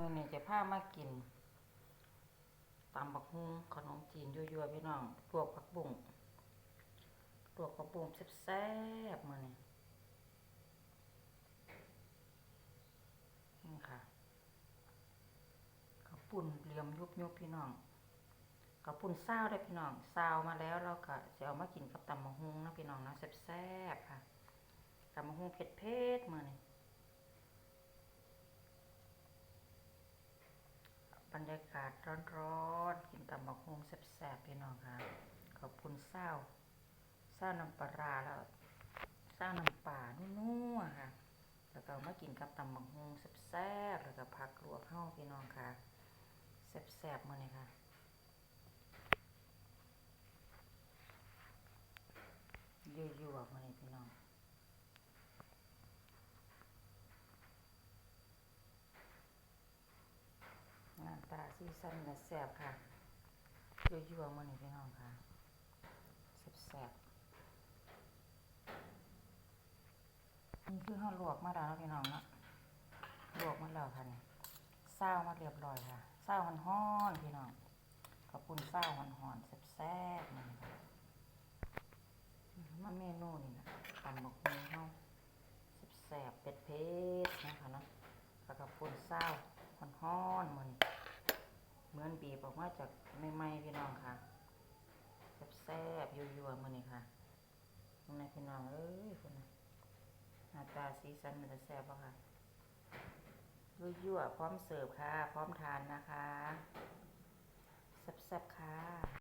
มือนี่จะพามากินตำบักฮุงขนมจีนยั่วๆพี่น้องลวกผักบุ้งลวกผักบุ้งแซ่บๆมือนี่นี่ค่ะข้าวปุ่นเหลี่ยมยุบๆพี่น้องข้าวปุ่นซาวได้พี่น้องซาวมาแล้วเราก็จะเอามากินกับตำบักฮุงนะพี่น้องนะแซ่บๆค่ะตำบักฮุงเผ็ดๆมือนี่ รรยากาศร้อนๆกินตำบักฮุงแซ่บๆพี่น้องค่ะ ขอบคุณเศร้าเศร้าน้ำปลาแล้วเศร้าน้ำป่านัวๆค่ะ แล้วก็มากินกับตำบักฮุงแซ่บๆแล้วก็ผักลวกเข้าพี่น้องค่ะแซ่บๆมาเลยค่ะยั่วๆมาเลยพี่น้อง หน้า ตาสีสันก็แซ่บค่ะยั่วๆมานี่พี่น้องค่ะแซ่บๆนี่คือเฮาลวกมาแล้วเนาะพี่น้องเนาะลวกมาแล้วค่ะนี่เศร้ามาเรียบร้อยค่ะเศร้าฮ้อนๆพี่น้องขอบคุณเศร้าฮ้อนๆแซ่บๆมานี่ค่ะมาเมนูนี่นะตำบักหุ่งเฮาแซ่บๆเป็ดเผ็ดๆนะคะเนาะแล้วก็ปุ่นเศร้าฮ้อนๆมานี่ เห มือนบีบออกมาจากใหม่พี่น้องค่ะแซ่บๆยั่วๆมื้อนี่ค่ะตรงไหนพี่น้องเอ้ยคนน่ะหน้าตาสีสันมันจะแซ่บป่ะค่ะยั่วๆพร้อมเสิร์ฟค่ะ พร้อมทานนะคะแซ่บๆค่ะ